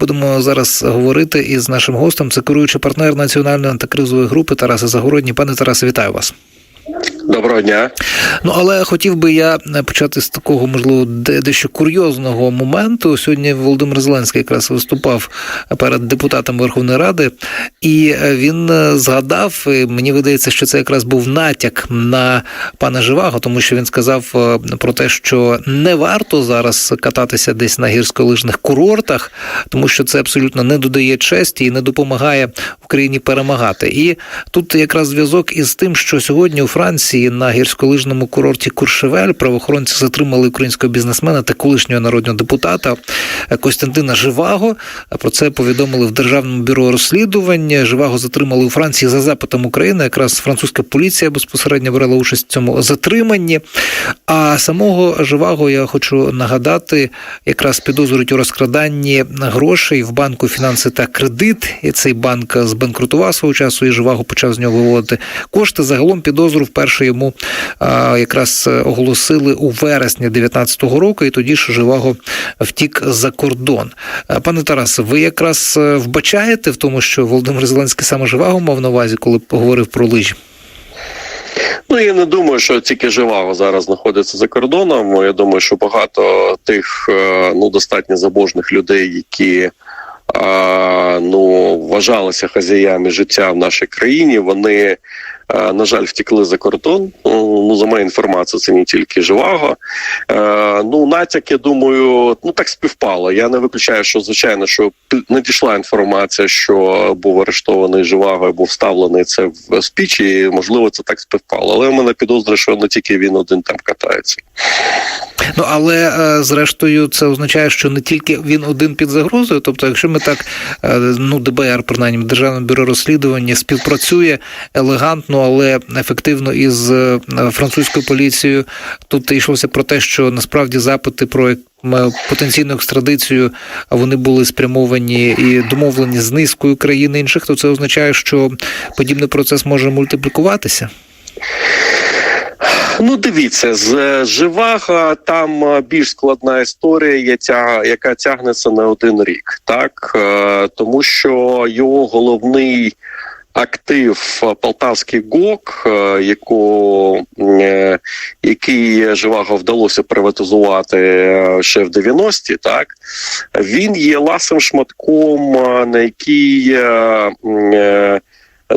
Будемо зараз говорити із нашим гостем. Це керуючий партнер національної антикризової групи Тараса Загородні. Пане Тарасе, вітаю вас. Доброго дня. Ну але хотів би я почати з такого, можливо, дещо курйозного моменту. Сьогодні Володимир Зеленський якраз виступав перед депутатами Верховної Ради, і він згадав. і Мені видається, що це якраз був натяк на пана Живаго, тому що він сказав про те, що не варто зараз кататися десь на гірськолижних курортах, тому що це абсолютно не додає честі і не допомагає Україні перемагати. І тут якраз зв'язок із тим, що сьогодні у Франції на гірськолижному курорті Куршевель правоохоронці затримали українського бізнесмена та колишнього народного депутата Костянтина Живаго. Про це повідомили в державному бюро розслідування. Живаго затримали у Франції за запитом України. Якраз французька поліція безпосередньо брала участь в цьому затриманні. А самого Живаго я хочу нагадати, якраз підозрюють у розкраданні грошей в банку фінанси та кредит. І цей банк збанкрутував свого часу і Живаго почав з нього виводити кошти. Загалом підозру вперше йому якраз оголосили у вересні 19-го року, і тоді ж Живаго втік за кордон. Пане Тарасе, ви якраз вбачаєте в тому, що Володимир Зеленський саме Живаго мав на увазі, коли говорив про лижі? Ну я не думаю, що тільки Живаго зараз знаходиться за кордоном. Я думаю, що багато тих ну достатньо забожних людей, які ну вважалися хазяями життя в нашій країні, вони на жаль, втекли за кордон. Ну за моєю інформацією, це не тільки живаго. Ну натяк, я думаю, ну так співпало. Я не виключаю, що звичайно, що надійшла інформація, що був арештований живаго, був вставлений це в спіч, і можливо це так співпало. Але в мене підозрює, що не тільки він один там катається. Ну але зрештою це означає, що не тільки він один під загрозою. Тобто, якщо ми так ну ДБР, принаймні державне бюро розслідування співпрацює елегантно, але ефективно із французькою поліцією, тут йшлося про те, що насправді запити про потенційну екстрадицію вони були спрямовані і домовлені з низкою країн інших, то це означає, що подібний процес може мультиплікуватися. Ну, дивіться, з Живаго там більш складна історія, яка тягнеться на один рік, так? Тому що його головний актив Полтавський ГОК, яку, який Живаго вдалося приватизувати ще в 90-ті, так він є ласим шматком, на який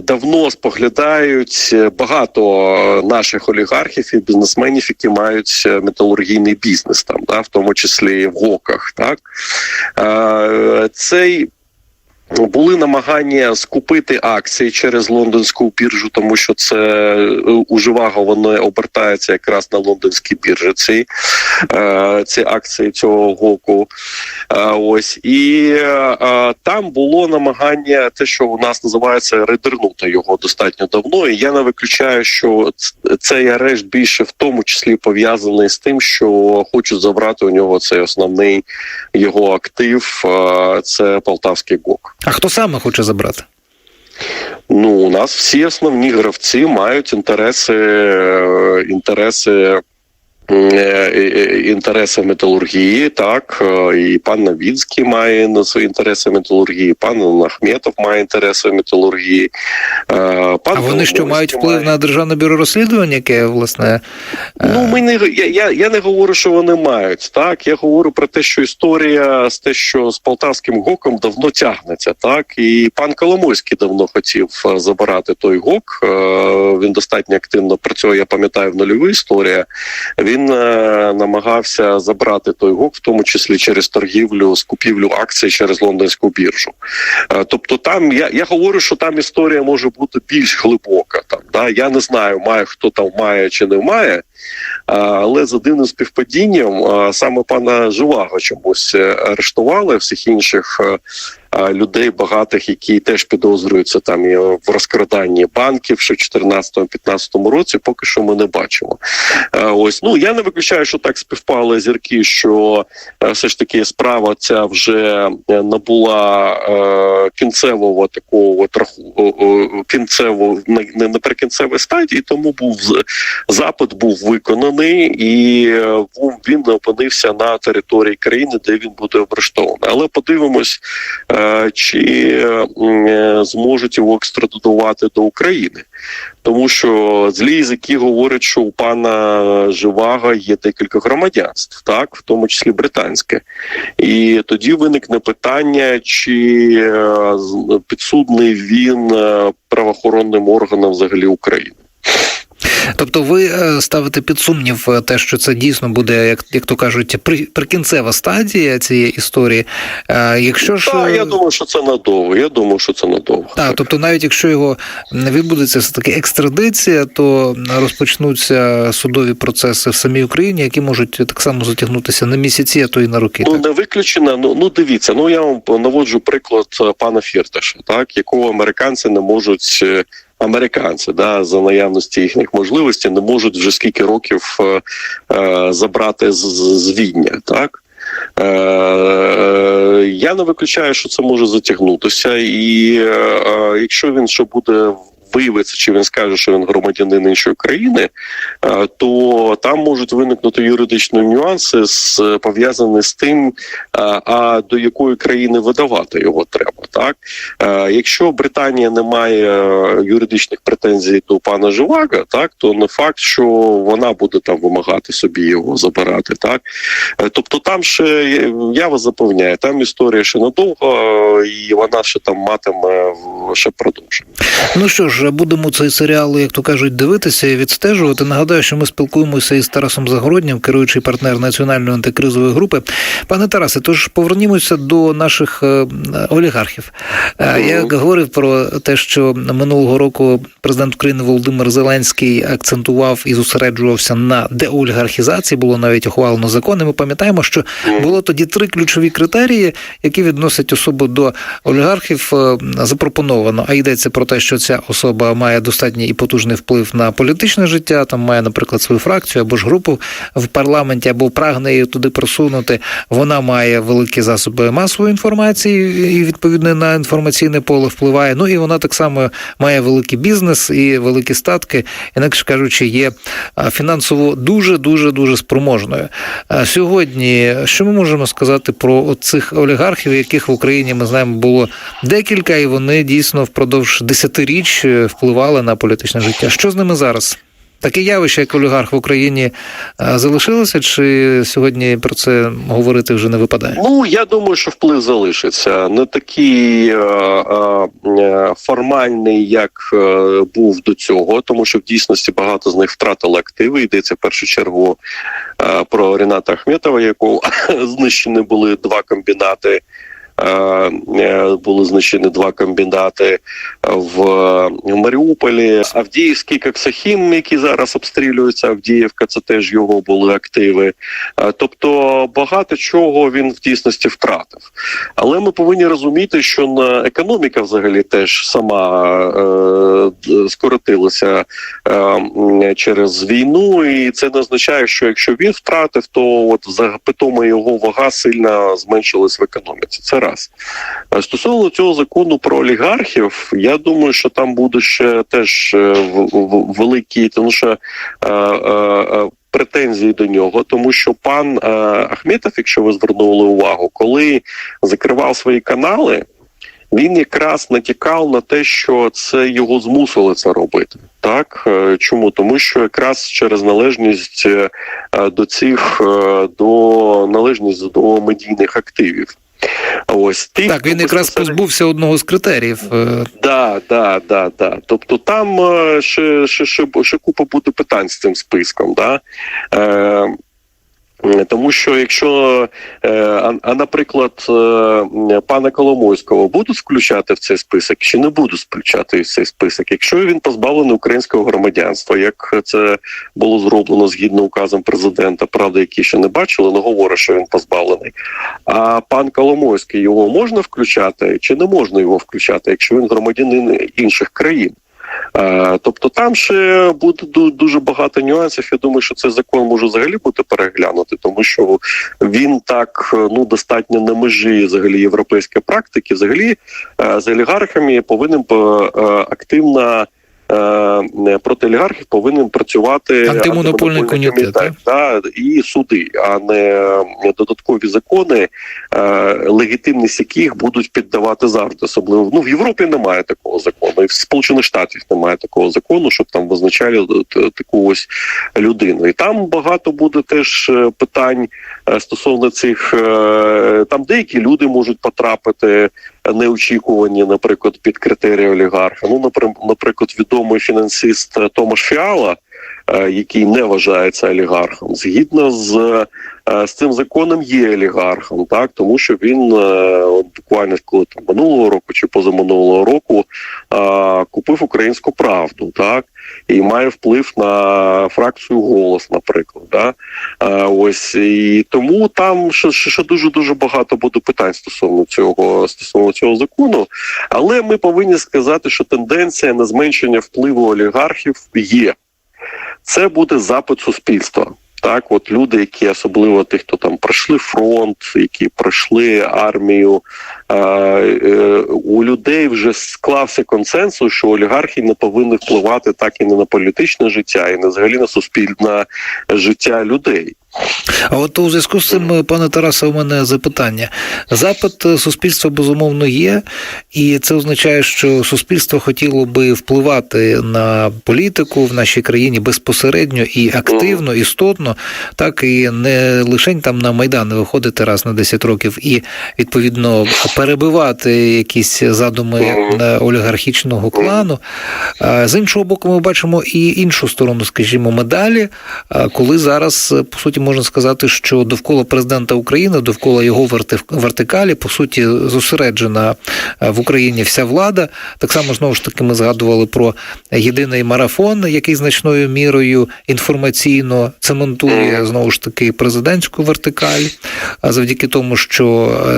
давно споглядають багато наших олігархів і бізнесменів, які мають металургійний бізнес, там да, в тому числі в гоках. Так цей були намагання скупити акції через лондонську біржу, тому що це у Живаго вони обертаються якраз на лондонській біржі. Ці ці акції цього гоку. Ось і там було намагання, те, що у нас називається рейдернути його достатньо давно. І я не виключаю, що цей арешт більше в тому числі пов'язаний з тим, що хочуть забрати у нього цей основний його актив. Це Полтавський ГОК. А хто саме хоче забрати? Ну, у нас всі основні гравці мають інтереси, інтереси. Інтереси металургії, так і пан Навіцький має на свої інтереси металургії, пан Ахметов має інтереси металургії. Пан а вони що мають вплив має... на державне бюро розслідування, яке власне ну ми не я, я, я не говорю, що вони мають так. Я говорю про те, що історія з те, що з полтавським гоком давно тягнеться, так і пан Коломойський давно хотів забирати той гок. Він достатньо активно працює. Я пам'ятаю в нульовій історія. Він він е, намагався забрати той гок, в тому числі через торгівлю скупівлю акцій через лондонську біржу. Е, тобто, там я я говорю, що там історія може бути більш глибока. Там да я не знаю, має хто там має чи не має. Але за дивним співпадінням саме пана Живаго чомусь е, арештували всіх інших людей багатих, які теж підозрюються там і в розкраданні банків, в 2014-2015 році поки що ми не бачимо. Ось ну я не виключаю, що так співпали зірки, що все ж таки справа ця вже набула е, кінцевого такого траху кінцево не наприкінцевої стадії, тому був запит був виконаний, і е, він не опинився на території країни, де він буде арештований. Але подивимось, е, чи е, зможуть його екстрадувати до України. Тому що злі язики говорять, що у пана Живага є декілька громадянств, так в тому числі британське, і тоді виникне питання, чи підсудний він правоохоронним органам взагалі України. Тобто, ви е, ставите під сумнів е, те, що це дійсно буде, як, як то кажуть, при, прикінцева стадія цієї історії. Е, Якщо ж Так, е, я думаю, що це надовго. Я думаю, що це надовго. Так, тобто, навіть якщо його не відбудеться все таки екстрадиція, то розпочнуться судові процеси в самій Україні, які можуть так само затягнутися на місяці, а то й на роки. Ну так? не виключено. Ну ну дивіться. Ну я вам наводжу приклад пана Фірташа, так якого американці не можуть. Американці да за наявності їхніх можливостей не можуть вже скільки років е, е, забрати з, з, Відня, так? Е, я не виключаю, що це може затягнутися, і е, якщо він ще буде виявиться, чи він скаже, що він громадянин іншої країни, е, то там можуть виникнути юридичні нюанси пов'язані з тим, е, а до якої країни видавати його треба. Так Е, якщо Британія не має юридичних претензій до пана Живаga, так то не факт, що вона буде там вимагати собі його забирати. Так тобто, там ще я вас запевняю, там історія ще надовго, і вона ще там матиме в- ще продовження. Ну що ж, будемо цей серіал, як то кажуть, дивитися і відстежувати. Нагадаю, що ми спілкуємося із Тарасом Загороднім, керуючий партнер національної антикризової групи. Пане Тарасе, тож повернімося до наших е, олігархів. Е, Я говорив про те, що минулого року президент України Володимир Зеленський акцентував і зосереджувався на деолігархізації. Було навіть ухвалено закон. І Ми пам'ятаємо, що було тоді три ключові критерії, які відносять особу до олігархів. е, Запропоновано. А йдеться про те, що ця особа має достатній і потужний вплив на політичне життя. Там має, наприклад, свою фракцію або ж групу в парламенті, або прагне її туди просунути. Вона має великі засоби масової інформації і відповідно на інформаційне поле впливає. Ну і вона так само має великий бізнес і великі статки, інакше кажучи, є фінансово дуже дуже дуже спроможною. Сьогодні що ми можемо сказати про цих олігархів, яких в Україні ми знаємо було декілька, і вони дійсно впродовж десятиріч е, впливали на політичне життя. Що з ними зараз? Таке явище, як олігарх в Україні, е, залишилося, чи сьогодні про це говорити вже не випадає? Ну я думаю, що вплив залишиться не такий е, е, е, формальний, як був до цього, тому що в дійсності багато з них втратили активи. Йдеться в першу чергу про Ріната Ахметова, якого знищені були два комбінати. Е, е, Були знищені два комбінати в, в Маріуполі. Авдіївський Коксахім, який зараз обстрілюється, Авдіївка, це теж його були активи. Е, Тобто багато чого він в дійсності втратив. Але ми повинні розуміти, що на економіка взагалі теж сама е, скоротилася е, через війну, і це не означає, що якщо він втратив, то от за питома його вага сильно зменшилась в економіці. Це раз. Е, Стосовно цього закону про олігархів, я думаю, що там буде ще теж е, великі, тому що е, е, претензії до нього, тому що пан е, Ахметов, якщо ви звернули увагу, коли закривав свої канали. Він якраз натякав на те, що це його змусили це робити. Так чому? Тому що якраз через належність до цих до належність до медійних активів. Ось тих, Так, він якраз позбувся одного з критеріїв. е, Да, да, да, да. Тобто там е, ще, ще, ще, ще купа буде питань з цим списком. Да? Е, тому що якщо, е, а, наприклад, е, пана Коломойського будуть включати в цей список, чи не будуть включати в цей список, якщо він позбавлений українського громадянства, як це було зроблено згідно указом президента, правда, який ще не бачили, але говорить, що він позбавлений. А пан Коломойський його можна включати, чи не можна його включати, якщо він громадянин інших країн? Е, Тобто там ще буде дуже багато нюансів. Я думаю, що цей закон може взагалі бути переглянути, тому що він так е, ну достатньо на межі взагалі європейської практики. Взагалі е, з олігархами повинен активно проти олігархів повинен працювати Антимонопольний комітет, та, і суди, а не е, додаткові закони, е, легітимність яких будуть піддавати завжди. Особливо ну в Європі немає такого закону, і в Сполучених Штатах немає такого закону, щоб там визначали таку ось людину. І там багато буде теж е, питань е, стосовно цих. е, Там деякі люди можуть потрапити неочікувані, наприклад, під критерії олігарха. Ну, наприклад, відомий фінансист е, Томаш Фіала, е, який не вважається олігархом, згідно з, е, з цим законом є олігархом, так тому що він е, буквально коли там минулого року чи позаминулого року е, купив українську правду, так і має вплив на фракцію голос, наприклад. Да? Ось і тому там ще, ще дуже дуже багато буде питань стосовно цього стосовно цього закону. Але ми повинні сказати, що тенденція на зменшення впливу олігархів є. Це буде запит суспільства. Так, от люди, які особливо тих, хто там пройшли фронт, які пройшли армію, е, е, у людей вже склався консенсус, що олігархи не повинні впливати так і не на політичне життя, і не взагалі на суспільне життя людей. А от у зв'язку з цим, пане Тарасе, у мене запитання. Запит е, суспільства безумовно є, і це означає, що суспільство хотіло би впливати на політику в нашій країні безпосередньо і активно, істотно, так і не лише там на майдани виходити раз на 10 років і відповідно перебивати якісь задуми олігархічного клану. З іншого боку, ми бачимо і іншу сторону, скажімо, медалі, коли зараз е, по суті можна сказати, що довкола президента України, довкола його верти- вертикалі, по суті, зосереджена е, в Україні вся влада. Так само знову ж таки ми згадували про єдиний марафон, який значною мірою інформаційно цементує знову ж таки президентську вертикаль, а завдяки тому, що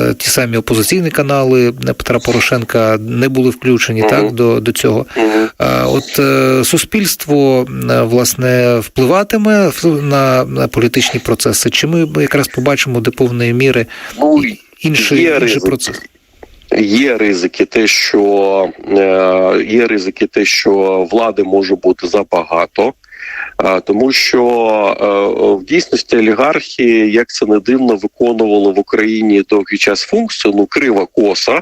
е, ті самі опозиційні канали Петра Порошенка не були включені так до, до цього. От е, суспільство власне впливатиме на політичні процеси. Чи ми якраз побачимо до повної міри Ну, і- інший, є інший процес? Є ризики, те, що е, є ризики, те, що влади може бути забагато. Тому що е, в дійсності олігархи, як це не дивно, виконували в Україні довгий час функцію, ну крива коса,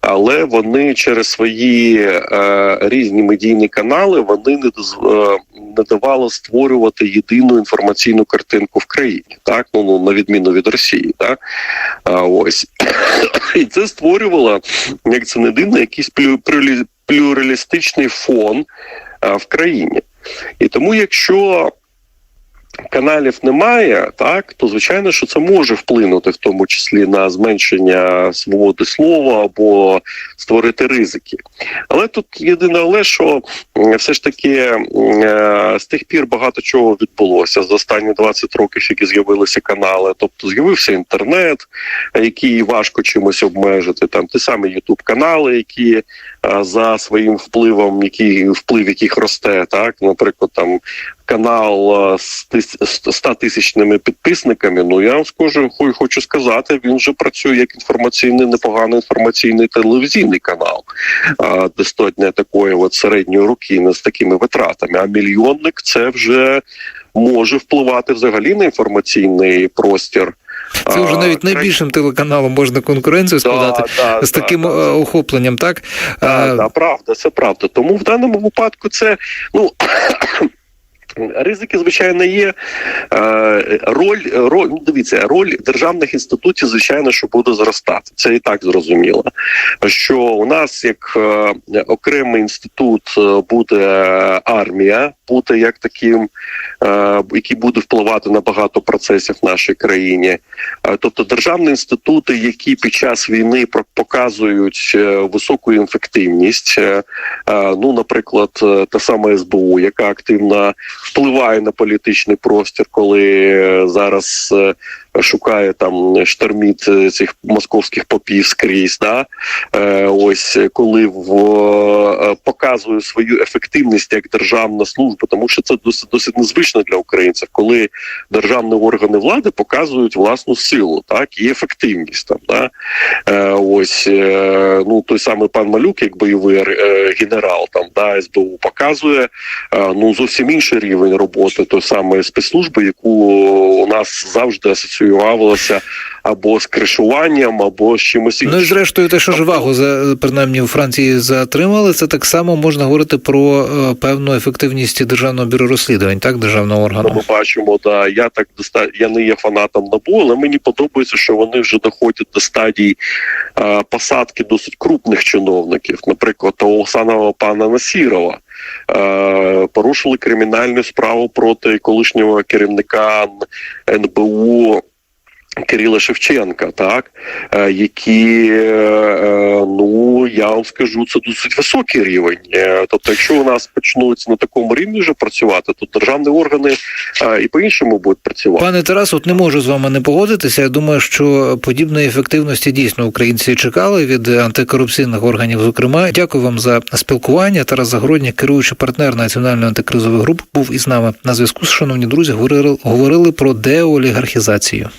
але вони через свої е, різні медійні канали вони не не давало створювати єдину інформаційну картинку в країні, так? Ну, ну на відміну від Росії, так? А, ось. І це створювало, як це не дивно, якийсь плюралістичний фон в країні. І тому, якщо каналів немає, так то звичайно, що це може вплинути, в тому числі на зменшення свободи слова або створити ризики. Але тут єдине, але що все ж таки е, з тих пір багато чого відбулося за останні 20 років, які з'явилися канали. Тобто з'явився інтернет, який важко чимось обмежити. Там ті самі Ютуб канали, які е, за своїм впливом, який вплив яких росте, так наприклад, там канал е, з 100 тисячними підписниками. Ну я вам скажу, хо- хочу сказати, він вже працює як інформаційний, непоганий інформаційний телевізійний канал, достатньо такої от середньої руки не з такими витратами. А мільйонник це вже може впливати взагалі на інформаційний простір. Це вже навіть найбільшим телеканалом можна конкуренцію складати Да, да, з да, таким да. е, охопленням, так? Так, А, да, правда, це правда. Тому в даному випадку це ну. Ризики, звичайно, є. Е, Роль, роль, ну, дивіться, роль державних інститутів, звичайно, що буде зростати. Це і так зрозуміло. Що у нас як е, окремий інститут е, буде армія, буде як таким, е, який буде впливати на багато процесів в нашій країні. Е, Тобто державні інститути, які під час війни показують е, високу ефективність, е, ну, наприклад, та сама СБУ, яка активно впливає на політичний простір, коли зараз шукає там шторміт е, цих московських попів скрізь. Да? Е, Ось е, коли в, е, показує свою ефективність як державна служба. тому що це досить досить незвично для українців, коли державні органи влади показують власну силу, так і ефективність там. Да? Е, ось е, ну той самий пан Малюк, як бойовий е, генерал, там да СБУ показує е, ну зовсім інший рівень роботи той самої спецслужби, яку у нас завжди асоціювалося або з кришуванням, або з чимось іншим. Ну і зрештою, те, що ж вагу за принаймні у Франції затримали, це так само можна говорити про е, певну ефективність державного бюро розслідувань, так державного Ну, органу. Ми бачимо, да я так доста... я не є фанатом набу, але мені подобається, що вони вже доходять до стадії е, посадки досить крупних чиновників, наприклад, того самого пана Насірова. Е, порушили кримінальну справу проти колишнього керівника НБУ. Кирила Шевченка, так е, які е, е, ну я вам скажу, це досить високий рівень. Тобто, якщо у нас почнуть на такому рівні вже працювати, то державні органи і по іншому будуть працювати. Пане Тарас, от не можу з вами не погодитися. Я думаю, що подібної ефективності дійсно українці чекали від антикорупційних органів. Зокрема, дякую вам за спілкування. Тарас Загородній, керуючий партнер національної антикризової групи, був із нами на зв'язку. Шановні друзі, говорили, говорили про деолігархізацію.